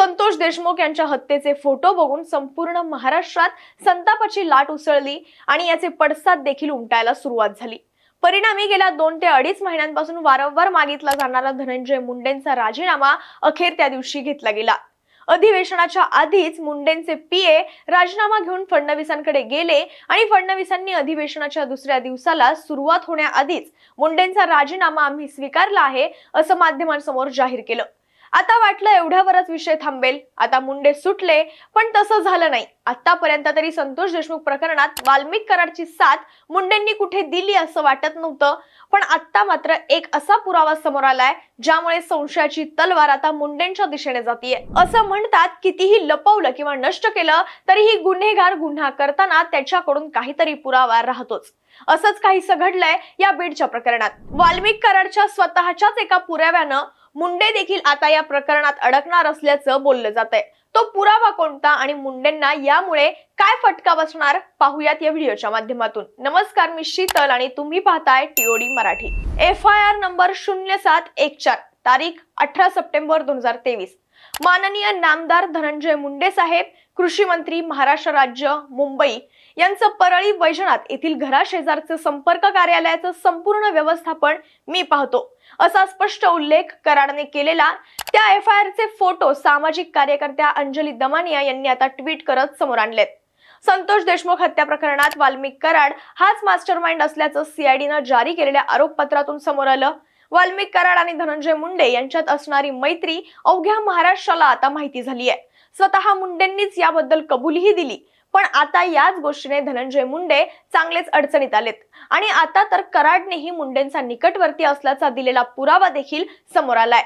संतोष देशमुख यांच्या हत्येचे फोटो बघून संपूर्ण महाराष्ट्रात संतापाची लाट उसळली आणि याचे पडसाद देखील उमटायला सुरुवात झाली. परिणामी गेल्या दोन ते अडीच महिन्यांपासून वारंवार मागितला जाणारा धनंजय मुंडेंचा राजीनामा अखेर त्या दिवशी घेतला गेला. अधिवेशनाच्या आधीच मुंडेंचे पीए राजीनामा घेऊन फडणवीसांकडे गेले आणि फडणवीसांनी अधिवेशनाच्या दुसऱ्या दिवसाला सुरुवात होण्याआधीच मुंडेंचा राजीनामा आम्ही स्वीकारला आहे असं माध्यमांसमोर जाहीर केलं. आता वाटलं एवढ्यावरच विषय थांबेल. आता मुंडे सुटले पण तसं झालं नाही. आतापर्यंत तरी संतोष देशमुख प्रकरणात वाल्मिक कराडची साथ मुंडेंनी कुठे दिली असं वाटत नव्हतं. पण आता मात्र एक असा पुरावा समोर आलाय ज्यामुळे संशयाची तलवार आता मुंडेंच्या दिशेने जातीये. असं म्हणतात कितीही लपवलं किंवा नष्ट केलं तरीही गुन्हेगार गुन्हा करताना त्याच्याकडून काहीतरी पुरावा राहतोच. असंच काहीसं घडलंय या बीडच्या प्रकरणात. वाल्मिक कराडच्या स्वतःच्याच एका पुराव्यानं मुंडे देखील आता या प्रकरणात अडकणार असल्याचं बोललं जात आहे तो पुरावा कोणता आणि मुंडेंना यामुळे काय फटका बसणार? पाहूयात या व्हिडिओच्या माध्यमातून. नमस्कार मी शीतल आणि तुम्ही पाहताय TOD Marathi. F I R number शून्य सात एक चार तारीख अठरा सप्टेंबर दोन हजार तेवीस. माननीय नामदार धनंजय मुंडे साहेब कृषी मंत्री महाराष्ट्र राज्य मुंबई यांचं परळी वैजनाथ येथील घराशेजारचं संपर्क कार्यालयाचं संपूर्ण व्यवस्थापन मी पाहतो. असा स्पष्ट उल्लेख कराडने केलेला त्या एफ आय आरचे फोटो सामाजिक कार्यकर्त्या अंजली दमानिया यांनी आता ट्विट करत समोर आणलेत. संतोष देशमुख हत्या प्रकरणात वाल्मिक कराड हाच मास्टर माइंड असल्याचं सीआयडीनं जारी केलेल्या आरोपपत्रातून समोर आलं. वाल्मिक कराड आणि धनंजय मुंडे यांच्यात असणारी मैत्री अवघ्या महाराष्ट्राला आता माहिती झाली आहे स्वतः मुंडेंनीच याबद्दल कबुलीही दिली. पण आता याच गोष्टीने धनंजय मुंडे चांगलेच अडचणीत आलेत. आणि आता तर कराडनेही मुंडेंचा निकटवर्ती असल्याचा दिलेला पुरावा देखील समोर आलाय.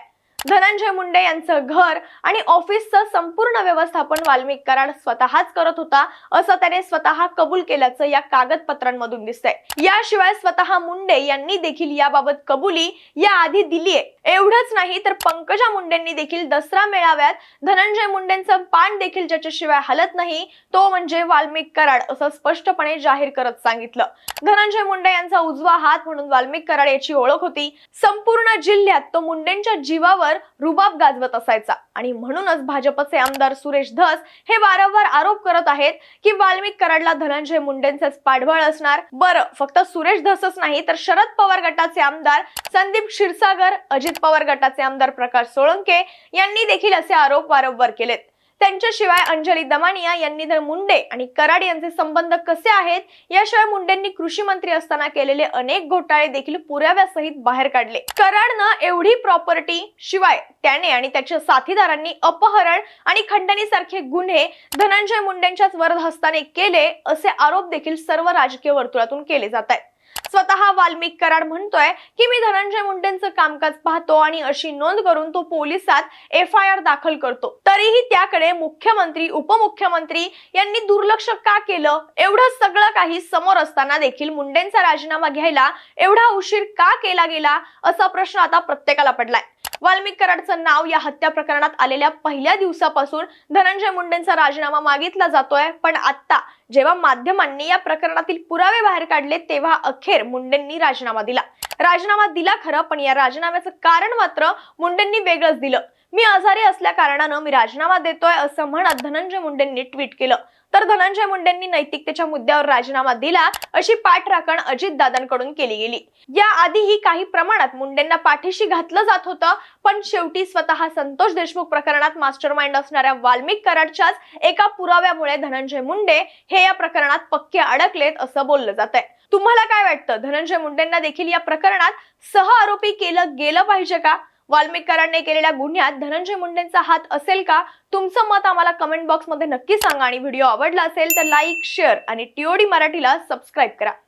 धनंजय मुंडे यांचं घर आणि ऑफिसचं संपूर्ण व्यवस्थापन वाल्मिक कराड स्वतःच करत होता असं त्याने स्वतः कबूल केल्याचं या कागदपत्रांमधून दिसतंय. याशिवाय स्वतः मुंडे यांनी देखील याबाबत कबुली याआधी दिलीये. एवढंच नाही तर पंकजा मुंडेंनी देखील दसरा मेळाव्यात धनंजय मुंडेंचं पान देखील ज्याच्याशिवाय हलत नाही तो म्हणजे वाल्मिक कराड असं स्पष्टपणे जाहीर करत सांगितलं. धनंजय मुंडे यांचा उजवा हात म्हणून वाल्मिक कराड याची ओळख होती. संपूर्ण जिल्ह्यात तो मुंडेंच्या जीवावर रुबाब गाजवत असायचा. आणि म्हणूनच भाजपचे आमदार सुरेश धस हे वारंवार आरोप करत आहेत की वाल्मिक कराडला धनंजय मुंडेंचेच पाठबळ असणार. बरं फक्त सुरेश धसच नाही तर शरद पवार गटाचे आमदार संदीप क्षीरसागर अजित पवार गटाचे आमदार प्रकाश सोळंके यांनी देखील असे आरोप वारंवार केलेत. त्यांच्याशिवाय अंजली दमानिया यांनी तर मुंडे आणि कराड यांचे संबंध कसे आहेत? याशिवाय मुंडेंनी कृषी मंत्री असताना केलेले अनेक घोटाळे देखील पुराव्यासहित बाहेर काढले. कराडनं एवढी प्रॉपर्टी शिवाय त्याने आणि त्याच्या साथीदारांनी अपहरण आणि खंडणीसारखे गुन्हे धनंजय मुंडेंच्याच वरदहस्ताने केले असे आरोप देखील सर्व राजकीय वर्तुळातून केले जात आहेत. स्वतः वाल्मिक कराड म्हणतोय की मी धनंजय मुंडेंचं कामकाज पाहतो आणि अशी नोंद करून तो पोलिसात एफ आय आर दाखल करतो. तरीही त्याकडे मुख्यमंत्री उपमुख्यमंत्री यांनी दुर्लक्ष का केलं? एवढं सगळं काही समोर असताना देखील मुंडेंचा राजीनामा घ्यायला एवढा उशीर का केला गेला? असा प्रश्न आता प्रत्येकाला पडलाय. वाल्मिक कराडचं नाव या हत्या प्रकरणात आलेल्या पहिल्या दिवसापासून धनंजय मुंडेंचा राजीनामा मागितला जातोय पण आता जेव्हा माध्यमांनी या प्रकरणातील पुरावे बाहेर काढले तेव्हा अखेर मुंडेंनी राजीनामा दिला. राजीनामा दिला खरं पण या राजीनाम्याचं कारण मात्र मुंडेंनी वेगळंच दिलं. मी आजारी असल्या कारणानं मी राजीनामा देतोय असं म्हणत धनंजय मुंडेंनी ट्विट केलं. तर धनंजय मुंडेंनी नैतिकतेच्या मुद्द्यावर राजीनामा दिला अशी पाठराखण अजितदादांकडून केली गेली. याआधीही काही प्रमाणात मुंडेंना पाठीशी घातलं जात होतं पण शेवटी स्वतः संतोष देशमुख प्रकरणात मास्टर माइंड असणाऱ्या वाल्मिक कराडच्याच एका पुराव्यामुळे धनंजय मुंडे हे या प्रकरणात पक्के अडकलेत असं बोललं जात आहे तुम्हाला काय वाटतं? धनंजय मुंडेंना देखील या प्रकरणात सह आरोपी केलं गेलं पाहिजे का? वाल्मिकरांनी केलेल्या गुन्ह्यात धनंजय मुंडेंचा हात असेल का? तुमचं मत आम्हाला कमेंट बॉक्समध्ये नक्की सांगा आणि व्हिडिओ आवडला असेल तर लाईक शेअर आणि टीओडी मराठीला सबस्क्राईब करा.